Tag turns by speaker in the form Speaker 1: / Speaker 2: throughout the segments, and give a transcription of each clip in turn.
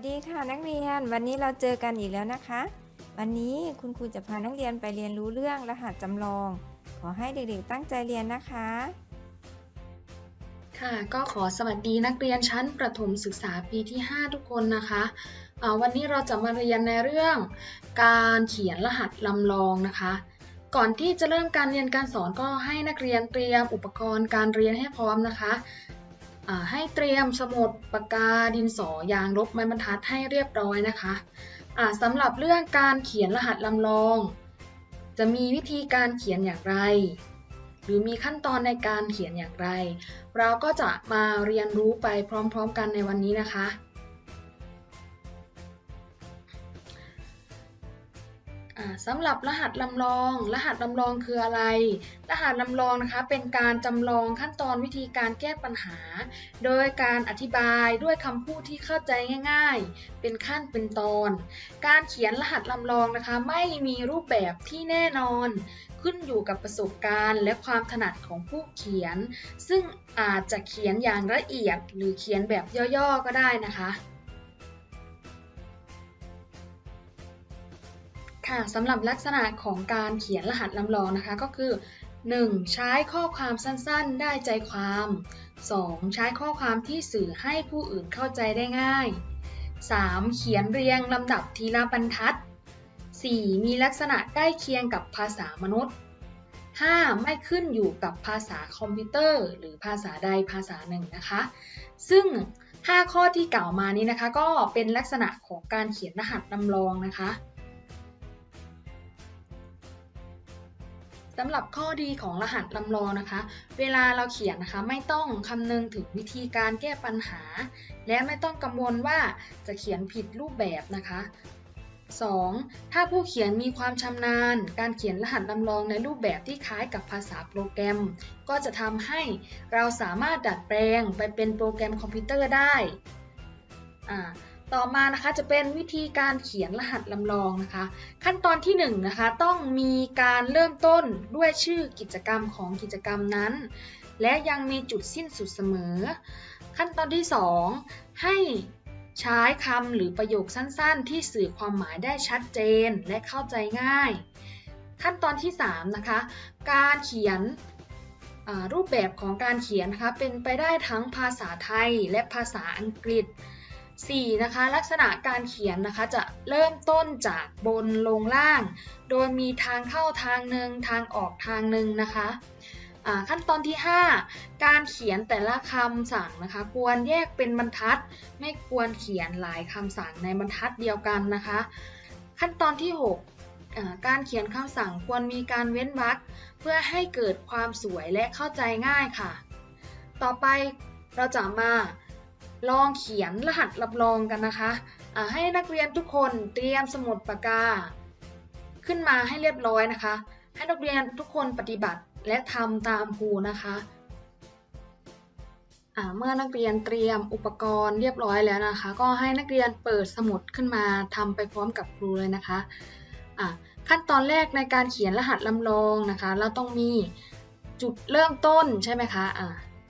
Speaker 1: วัสดีค่ะนักเรียน วันนี้เราเจอกันอีกแล้วนะคะ วันนี้คุณครูจะพานักเรียนไปเรียนรู้เรื่องรหัสจำลอง ขอให้เด็กๆตั้งใจเรียนนะคะ
Speaker 2: ค่ะก็ขอสวัสดีนักเรียนชั้นประถมศึกษาปีที่ 5 ทุกคนนะคะวันนี้เราจะมาเรียนในเรื่อง การเขียนรหัสลำลองนะคะ ก่อนที่จะเริ่มการเรียนการสอนก็ให้นักเรียนเตรียมอุปกรณ์การเรียนให้พร้อมนะคะ ให้เตรียมสมุดปากกาดินสอยางลบไม้บรรทัดให้เรียบร้อยนะคะสำหรับเรื่องการเขียนรหัสลำลอง จะมีวิธีการเขียนอย่างไร หรือมีขั้นตอนในการเขียนอย่างไร เราก็จะมาเรียนรู้ไปพร้อม ๆ กันในวันนี้นะคะ สำหรับรหัสลำลอง รหัสลำลองคืออะไร รหัสลำลองนะคะเป็นการจำลองขั้นตอนวิธีการแก้ปัญหา โดยการอธิบายด้วยคำพูดที่เข้าใจง่าย ๆ เป็นขั้นเป็นตอน การเขียนรหัสลำลองนะคะ ไม่มีรูปแบบที่แน่นอน ขึ้นอยู่กับประสบการณ์และความถนัดของผู้เขียน ซึ่งอาจจะเขียนอย่างละเอียดหรือเขียนแบบย่อๆก็ได้นะคะ ค่ะสำหรับลักษณะของการเขียนรหัสลำลองนะคะก็คือ 1. ใช้ข้อความสั้นๆ ได้ใจความ 2. ใช้ข้อความที่สื่อให้ผู้อื่นเข้าใจได้ง่าย 3. เขียนเรียงลำดับทีละบรรทัด 4. มีลักษณะใกล้เคียงกับภาษามนุษย์ 5. ไม่ขึ้นอยู่กับภาษาคอมพิวเตอร์ หรือภาษาใดภาษาหนึ่งนะคะ ซึ่ง 5 ข้อที่กล่าวมานี้นะคะ ก็เป็นลักษณะของการเขียนรหัสลำลองนะคะ สำหรับข้อดีของรหัสลำลองนะคะ เวลาเราเขียนนะคะ ไม่ต้องคำนึงถึงวิธีการแก้ปัญหา และไม่ต้องกังวลว่าจะเขียนผิดรูปแบบนะคะ 2. ถ้าผู้เขียนมีความชำนาญ การเขียนรหัสลำลองในรูปแบบที่คล้ายกับภาษาโปรแกรม ก็จะทำให้เราสามารถดัดแปลงไปเป็นโปรแกรมคอมพิวเตอร์ได้อ่า ต่อมานะคะจะเป็นวิธีการเขียนรหัสลำลองนะคะ ขั้นตอนที่1นงนะคะต้องมีการเริ่มต้นด้วยชื่อกิจกรรมของกิจกรรมนั้น และยังมีจุดสิ้นสุดเสมอ ขั้นตอนที่ 2 ให้ใช้คำหรือประโยคสั้นๆ ที่สื่อความหมายได้ชัดเจนและเข้าใจง่าย ขั้นตอนที่ 3 นะคะ การเขียนรูปแบบของการเขียนนะคะเป็นไปได้ทั้งภาษาไทยและภาษาอังกฤษ 4. นะคะลักษณะการเขียนนะคะจะเริ่มต้นจากบนลงล่าง โดยมีทางเข้าทางหนึ่งทางออกทางหนึ่งนะคะขั้นตอนที่ 5 การเขียนแต่ละคำสั่งนะคะ ควรแยกเป็นบรรทัด ไม่ควรเขียนหลายคำสั่งในบรรทัดเดียวกันนะคะ ขั้นตอนที่ 6 การเขียนคำสั่งควรมีการเว้นวรรคเพื่อให้เกิดความสวยและเข้าใจง่ายค่ะ ต่อไปเราจะมา ลองเขียนรหัสรับรองกันนะคะให้นักเรียนทุกคนเตรียมสมุดปากกา ขึ้นมาให้เรียบร้อยนะคะ ให้นักเรียนทุกคนปฏิบัติและทำตามครูนะคะเมื่อนักเรียนเตรียมอุปกรณ์เรียบร้อยแล้วนะคะ ก็ให้นักเรียนเปิดสมุดขึ้นมาทำไปพร้อมกับครูเลยนะคะอ่าขั้นตอนแรกในการเขียนรหัสลำลองนะคะ เราต้องมีจุดเริ่มต้นใช่ไหมคะอ่า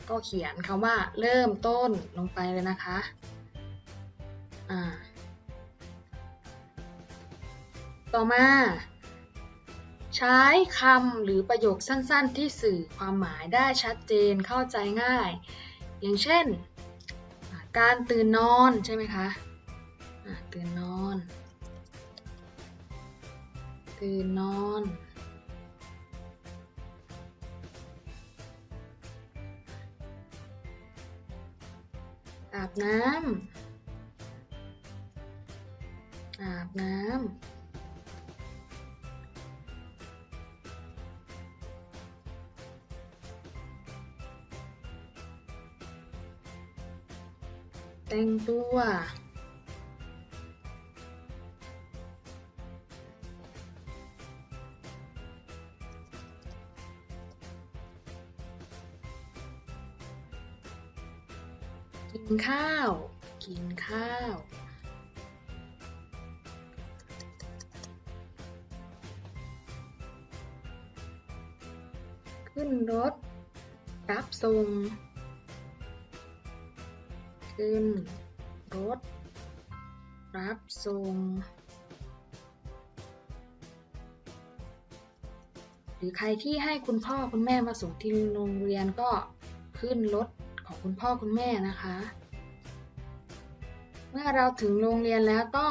Speaker 2: ก็เขียนคำว่าเริ่มต้นลงไปเลยนะคะอ่าต่อมา ใช้คำหรือประโยคสั้นๆ ที่สื่อความหมายได้ชัดเจนเข้าใจง่าย อย่างเช่น การตื่นนอนใช่ไหมคะตื่นนอน ตื่นนอน อาบน้ำอาบน้ำแต่งตัว กินข้าว กินข้าว ขึ้นรถ รับส่ง ขึ้นรถ รับส่ง หรือใครที่ให้คุณพ่อคุณแม่มาส่งที่โรงเรียนก็ขึ้นรถ ของคุณพ่อคุณแม่นะคะ เมื่อเราถึงโรงเรียนแล้วก็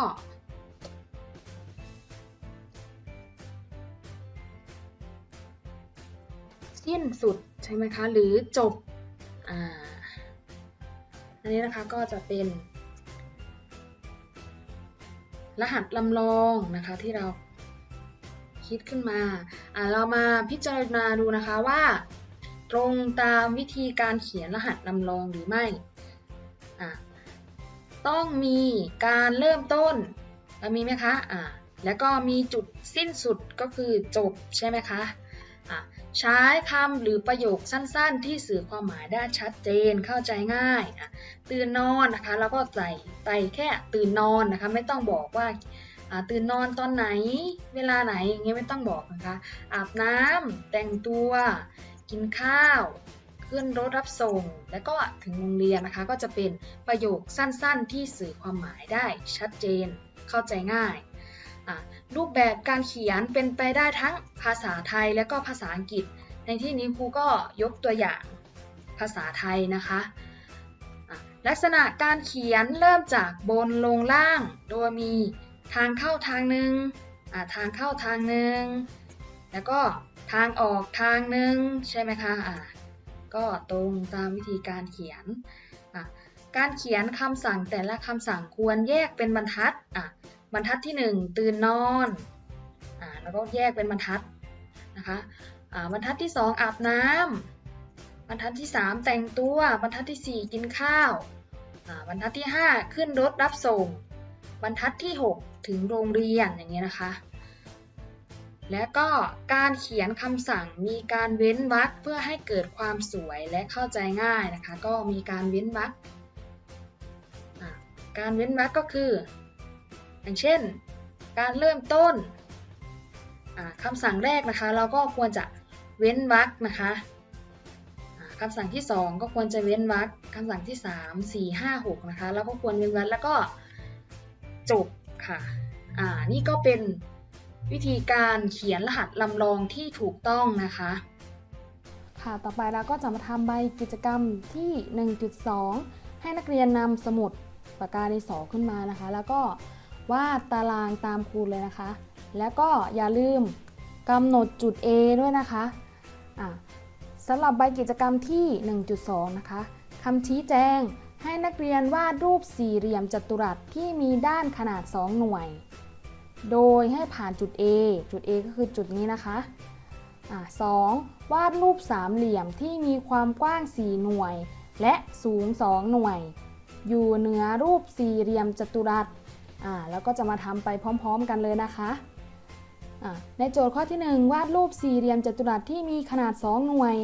Speaker 2: สิ้นสุดใช่ไหมคะ หรือจบอ่าอันนี้นะคะก็จะเป็น รหัสลำลองนะคะที่เราคิดขึ้นมาอ่าเรามาพิจารณาดูนะคะว่า ตรงตามวิธีการเขียนรหัสลำลองหรือไม่ ต้องมีการเริ่มต้นมีไหมคะอ่าแล้วก็มีจุดสิ้นสุดก็คือจบใช่ไหมคะอ่าใช้คำหรือประโยคสั้นๆ ที่สื่อความหมายได้ชัดเจนเข้าใจง่ายอะตื่นนอนนะคะแล้วก็ใส่ไปแค่ตื่นนอนนะคะไม่ต้องบอกว่าอ่าตื่นนอนตอนไหนเวลาไหนอย่างเงี้ยไม่ต้องบอกนะคะ อาบน้ำแต่งตัว กินข้าว ขึ้นรถรับส่ง แล้วก็ถึงโรงเรียนนะคะ ก็จะเป็นประโยคสั้นๆ ที่สื่อความหมายได้ชัดเจน เข้าใจง่าย รูปแบบการเขียนเป็นไปได้ทั้งภาษาไทยและก็ภาษาอังกฤษ ในที่นี้ครูก็ยกตัวอย่างภาษาไทยนะคะะลักษณะการเขียนเริ่มจากบนลงล่าง โดยมีทางเข้าทางหนึ่งทางเข้าทางหนึ่ง แล้วก็ ทางออกทางหนึ่งใช่ไหมคะอ่าก็ตรงตามวิธีการเขียนอะการเขียนคำสั่งแต่ละคำสั่งควรแยกเป็นบรรทัดอะบรรทัดที่ 1 ตื่นนอนอ่าแล้วก็แยกเป็นบรรทัดนะคะอ่าบรรทัดที่ 2 อาบน้ำบรรทัดที่ 3 แต่งตัวบรรทัดทีสี่4 กินข้าวอ่าบรรทัดที่ 5 ขึ้นรถรับส่ง บรรทัดที่ 6 ถึงโรงเรียนอย่างเงี้ยนะคะ และก็การเขียนคำสั่งมีการเว้นวรรคเพื่อให้เกิดความสวยและเข้าใจง่ายนะคะ ก็มีการเว้นวรรคการเว้นวรรคก็คือ อย่างเช่น การเริ่มต้นคำสั่งแรกนะคะ เราก็ควรจะเว้นวรรคนะคะอะคำสั่งที่ 2 ก็ควรจะเว้นวรรคคำสั่งที่ 3 4 5 6นะคะเราก็ควรเว้นวรรคแล้วก็จบค่ะอ่านี่ก็เป็น วิธีการเขียนรหัสลำลองที่ถูกต้องนะคะ
Speaker 3: ค่ะ ต่อไปเราก็จะมาทำใบกิจกรรมที่ 1.2 ให้นักเรียนนำสมุดปากกาดินสอขึ้นมานะคะ แล้วก็วาดตารางตามครูเลยนะคะ แล้วก็อย่าลืมกำหนดจุด A ด้วยนะคะะสำหรับใบกิจกรรมที่ 1.2 นะคะคำชี้แจงให้นักเรียนวาดรูปสี่เหลี่ยมจัตุรัสที่มีด้านขนาด 2 หน่วย โดยให้ผ่านจุด A จุด A ก็คือจุดนี้นะคะอ่าสองวาดรูปสามเหลี่ยมที่มีความกว้าง 4 หน่วย และสูง 2 หน่วย อยู่เหนือรูปสี่เหลี่ยมจัตุรัสอ่าแล้วก็จะมาทำไปพร้อมๆกันเลยนะคะอ่าในโจทย์ข้อที่ 1 วาดรูปสี่เหลี่ยมจัตุรัสที่มีขนาด 2 หน่วย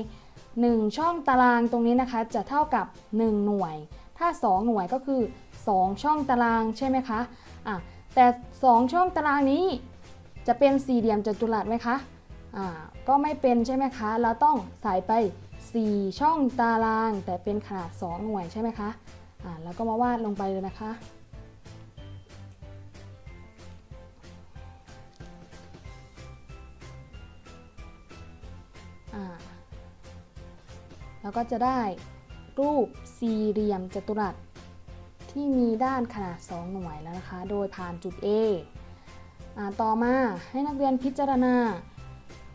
Speaker 3: 1 ช่องตารางตรงนี้นะคะ จะเท่ากับ 1 หน่วย ถ้า 2 หน่วยก็คือ 2 ช่องตารางใช่ไหมคะอะ แต่ 2 ช่องตารางนี้จะเป็นสี่เหลี่ยมจัตุรัสไหมคะอ่าก็ไม่เป็นใช่ไหมคะ เราต้องใส่ไป 4 ช่องตาราง แต่เป็นขนาด 2 หน่วยใช่ไหมคะอ่าแล้วก็มาวาดลงไปเลยนะคะอ่าแล้วก็จะได้รูปสี่เหลี่ยมจัตุรัส ที่มีด้านขนาด 2 หน่วยแล้วนะคะ โดยผ่านจุด A อ่าต่อมาให้นักเรียนพิจารณา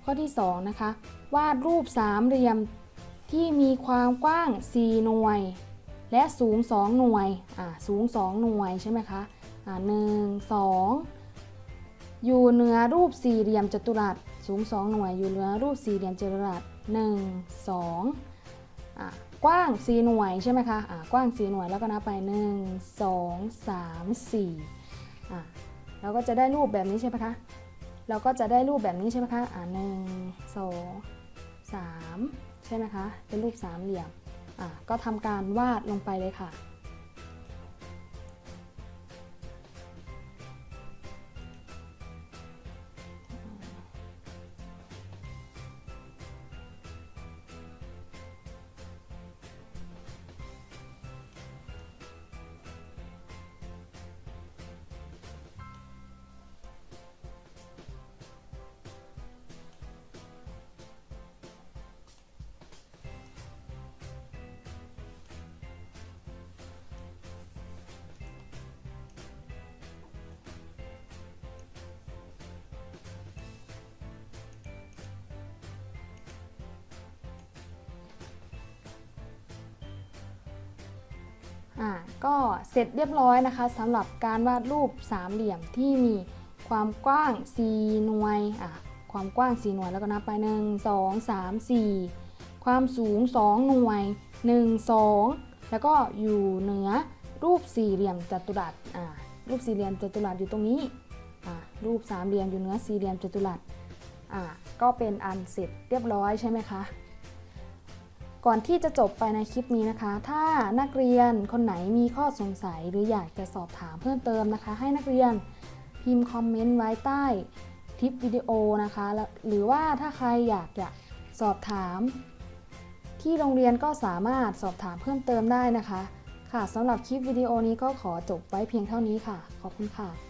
Speaker 3: ข้อที่ 2 นะคะ วาดรูปสามเหลี่ยมที่มีความกว้าง 4 หน่วย และสูง 2 หน่วยสูง 2 หน่วยใช่ไหมคะอ่าหนึ่งสองอยู่เหนือรูปสี่เหลี่ยมจัตุรัส สูง 2 หน่วย อยู่เหนือรูปสี่เหลี่ยมจัตุรัส 1 2อ่า กว้าง 4 หน่วยใช่ไหมคะอ่ากว้าง 4 หน่วยแล้วก็นับไป 1 2 3 4อ่าเราก็จะได้รูปแบบนี้ใช่ไหมคะ เราก็จะได้รูปแบบนี้ใช่ไหมคะอ่าหนึ่งสองสามใช่ไหมคะ เป็นรูปสามเหลี่ยมอ่าก็ทำการวาดลงไปเลยค่ะ
Speaker 2: ก็เสร็จเรียบร้อยนะคะสำหรับการวาดรูปสามเหลี่ยมที่มีความกว้าง 4 หน่วยอะความกว้าง 4 หน่วยแล้วก็นับไป 1 2 3 4 ความสูง 2 หน่วย 1 2 แล้วก็อยู่เหนือรูปสี่เหลี่ยมจัตุรัสอ่ารูปสี่เหลี่ยมจัตุรัสอยู่ตรงนี้อ่ารูปสามเหลี่ยมอยู่เหนือสี่เหลี่ยมจัตุรัสอ่าก็เป็นอันเสร็จเรียบร้อยใช่ไหมคะ ก่อนที่จะจบไปในคลิปนี้นะคะ ถ้านักเรียนคนไหนมีข้อสงสัยหรืออยากจะสอบถามเพิ่มเติมนะคะ ให้นักเรียนพิมพ์คอมเมนต์ไว้ใต้คลิปวิดีโอนะคะ หรือว่าถ้าใครอยากจะสอบถาม ที่โรงเรียนก็สามารถสอบถามเพิ่มเติมได้นะคะ ค่ะสำหรับคลิปวิดีโอนี้ก็ขอจบไว้เพียงเท่านี้ค่ะ ขอบคุณค่ะ